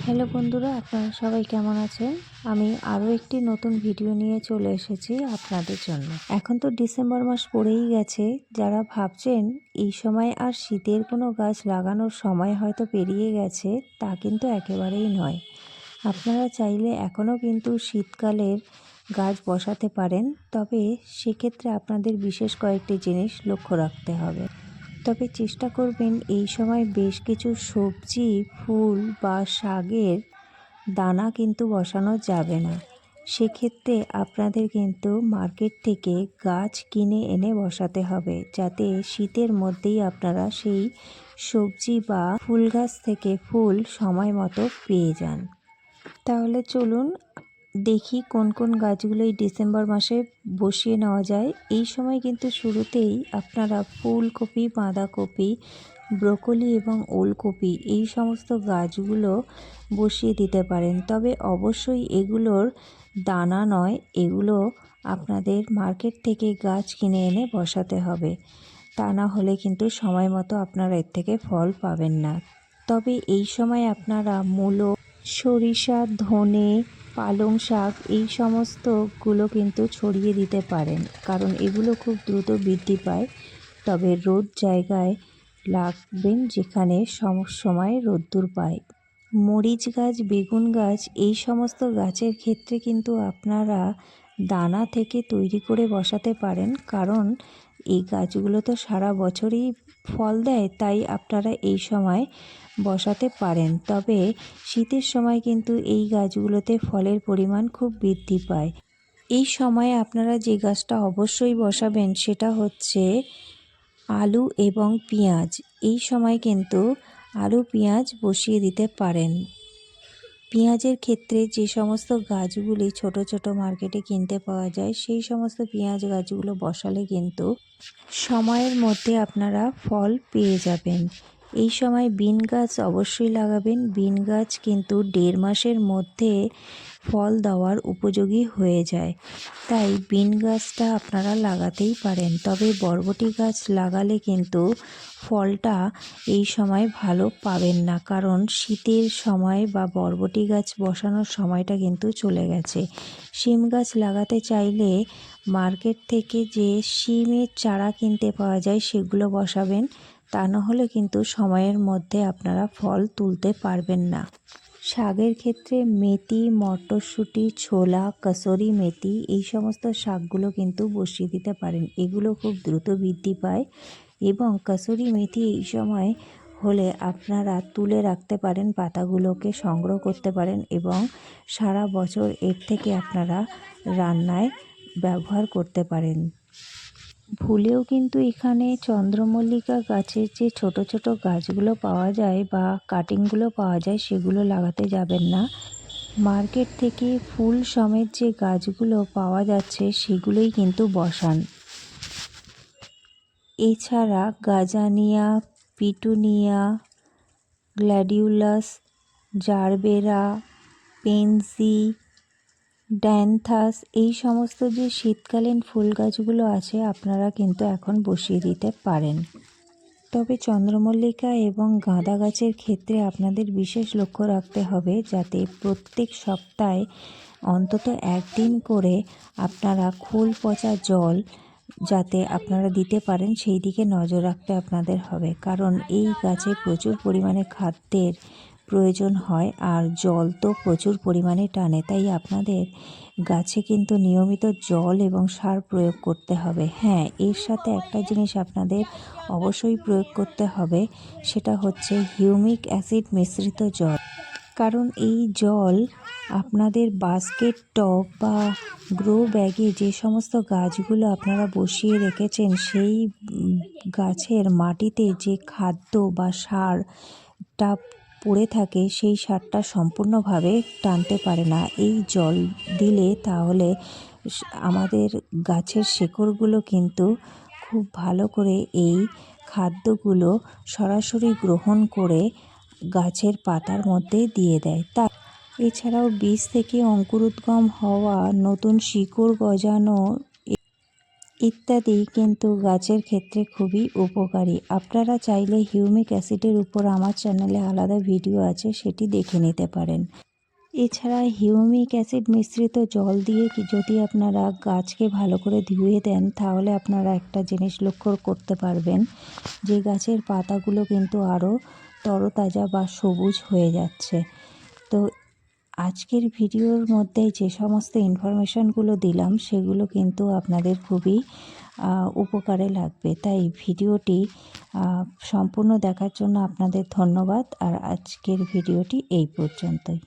Hello বন্ধুরা, আপনারা সবাই কেমন আছেন? আমি আরও একটি নতুন ভিডিও নিয়ে চলে এসেছি আপনাদের জন্য। এখন তো ডিসেম্বর মাস পড়েই গেছে। যারা ভাবছেন এই সময় আর শীতের কোনো গাছ লাগানোর সময় হয়তো পেরিয়ে গেছে, তা কিন্তু একেবারেই নয়। আপনারা চাইলে এখনও কিন্তু শীতকালের গাছ বসাতে পারেন, তবে সেক্ষেত্রে আপনাদের বিশেষ কয়েকটি জিনিস লক্ষ্য রাখতে হবে। তবে চেষ্টা করবেন এই সময় বেশ কিছু সবজি, ফুল বা শাকের দানা কিন্তু বসানো যাবে না। সেক্ষেত্রে আপনাদের কিন্তু মার্কেট থেকে গাছ কিনে এনে বসাতে হবে, যাতে শীতের মধ্যেই আপনারা সেই সবজি বা ফুল গাছ থেকে ফুল সময় মতো পেয়ে যান। তাহলে চলুন দেখি কোন কোন গাছগুলো এই ডিসেম্বর মাসে বসিয়ে নেওয়া যায়। এই সময় কিন্তু শুরুতেই আপনারা ফুলকপি, বাঁধাকপি, ব্রোকলি এবং ওলকপি এই সমস্ত গাছগুলো বসিয়ে দিতে পারেন। তবে অবশ্যই এগুলোর দানা নয়, এগুলো আপনাদের মার্কেট থেকে গাছ কিনে এনে বসাতে হবে। তা না হলে কিন্তু সময় মতো আপনারা এর থেকে ফল পাবেন না। তবে এই সময় আপনারা মূলো, সরিষা, ধনে পালং শাক, এই সমস্তগুলো কিন্তু ছড়িয়ে দিতে পারেন, কারণ এগুলো খুব দ্রুত বৃদ্ধি পায়। তবে রোদ জায়গায় লাগবেন যেখানে সময় রোদ্দুর পায়। মরিচ গাছ, বেগুন গাছ, এই সমস্ত গাছের ক্ষেত্রে কিন্তু আপনারা দানা থেকে তৈরি করে বসাতে পারেন, কারণ এই গাছগুলো তো সারা বছরই ফল দেয়, তাই আপনারা এই সময় বসাতে পারেন। তবে শীতের সময় কিন্তু এই গাছগুলোতে ফলের পরিমাণ খুব বৃদ্ধি পায়। এই সময়ে আপনারা যে গাছটা অবশ্যই বসাবেন সেটা হচ্ছে আলু এবং পেঁয়াজ। এই সময় কিন্তু আলু, পেঁয়াজ বসিয়ে দিতে পারেন। পেঁয়াজের ক্ষেত্রে যে সমস্ত গাছগুলি ছোট ছোট মার্কেটে কিনতে পাওয়া যায়, সেই সমস্ত পেঁয়াজ গাছগুলো বসালে কিন্তু সময়ের মধ্যে আপনারা ফল পেয়ে যাবেন। এই সময় বিন গাছ অবশ্যই লাগাবেন। বিন গাছ কিন্তু দেড় মাসের মধ্যে ফল দেওয়ার উপযোগী হয়ে যায়। তাই বিন গাছটা আপনারা লাগাতেই পারেন। তবে বরবটি গাছ লাগালে কিন্তু ফলটা এই সময় ভালো পাবেন না। কারণ শীতের সময় বা বরবটি গাছ বসানোর সময়টা কিন্তু চলে গেছে। শিম গাছ লাগাতে চাইলে মার্কেট থেকে যে শিমের চারা কিনতে পাওয়া যায় সেগুলো বসাবেন। তা নাহলে কিন্তু সময়ের মধ্যে আপনারা ফল তুলতে পারবেন না। শাকের ক্ষেত্রে মেথি, মটরশুঁটি, ছোলা, কাসরি মেথি এই সমস্ত শাকগুলো কিন্তু বসিয়ে দিতে পারেন। এগুলো খুব দ্রুত বৃদ্ধি পায় এবং কাসুরি মেথি এই সময় হলে আপনারা তুলে রাখতে পারেন, পাতাগুলোকে সংগ্রহ করতে পারেন এবং সারা বছর এর থেকে আপনারা রান্নায় ব্যবহার করতে পারেন। ভুলেও কিন্তু এখানে চন্দ্রমল্লিকা গাছের যে ছোট ছোট গাছগুলো পাওয়া যায় বা কাটিংগুলো পাওয়া যায়, সেগুলো লাগাতে যাবেন না। মার্কেট থেকে ফুল সমেত যে গাছগুলো পাওয়া যাচ্ছে, সেগুলোই কিন্তু বসান। এছাড়া gazania, petunia, gladiolus, gerbera, pansy dianthus, এই সমস্ত যে শীতকালীন ফুল গাছগুলো আছে, আপনারা কিন্তু এখন বসিয়ে দিতে পারেন। তবে চন্দ্রমল্লিকা এবং গাঁদা গাছের ক্ষেত্রে আপনাদের বিশেষ লক্ষ্য রাখতে হবে যাতে প্রত্যেক সপ্তাহে অন্তত একদিন করে আপনারা খোল পচা জল যাতে আপনারা দিতে পারেন, সেই দিকে নজর রাখতে আপনাদের হবে। কারণ এই গাছে প্রচুর পরিমাণে খাদ্যের প্রয়োজন হয় আর জল তো প্রচুর পরিমাণে টানে, তাই আপনাদের গাছে কিন্তু নিয়মিত জল এবং সার প্রয়োগ করতে হবে। হ্যাঁ এর সাথে একটা জিনিস আপনাদের অবশ্যই প্রয়োগ করতে হবে, সেটা হচ্ছে হিউমিক অ্যাসিড মিশ্রিত জল। কারণ এই জল আপনাদের বাস্কেট টব বা গ্রো ব্যাগে যে সমস্ত গাছগুলো আপনারা বসিয়ে রেখেছেন, সেই গাছের মাটিতে যে খাদ্য বা সারটা পড়ে থাকে, সেই সারটা সম্পূর্ণভাবে টানতে পারে না। এই জল দিলে তাহলে আমাদের গাছের শেকড়গুলো কিন্তু খুব ভালো করে এই খাদ্যগুলো সরাসরি গ্রহণ করে গাছের পাতার মধ্যে দিয়ে দেয়। তা, এছাড়াও বীজ থেকে অঙ্কুরোদ্গম হওয়া নতুন শিকড় গজানো ইত্যাদি, কিন্তু গাছের ক্ষেত্রে খুবই উপকারী। আপনারা চাইলে হিউমিক অ্যাসিডের উপর আমার চ্যানেলে আলাদা ভিডিও আছে, সেটি দেখে নিতে পারেন। এছাড়া হিউমিক অ্যাসিড মিশ্রিত জল দিয়ে যদি আপনারা গাছকে ভালো করে ধুয়ে দেন, তাহলে আপনারা একটা জিনিস লক্ষ্য করতে পারবেন, যে গাছের পাতাগুলো কিন্তু আরও তরতাজা বা সবুজ হয়ে যাচ্ছে। আজকের ভিডিওর মধ্যে যে সমস্ত ইনফরমেশানগুলো দিলাম, সেগুলো কিন্তু আপনাদের খুবই উপকারে লাগবে। তাই ভিডিওটি সম্পূর্ণ দেখার জন্য আপনাদের ধন্যবাদ। আর আজকের ভিডিওটি এই পর্যন্তই।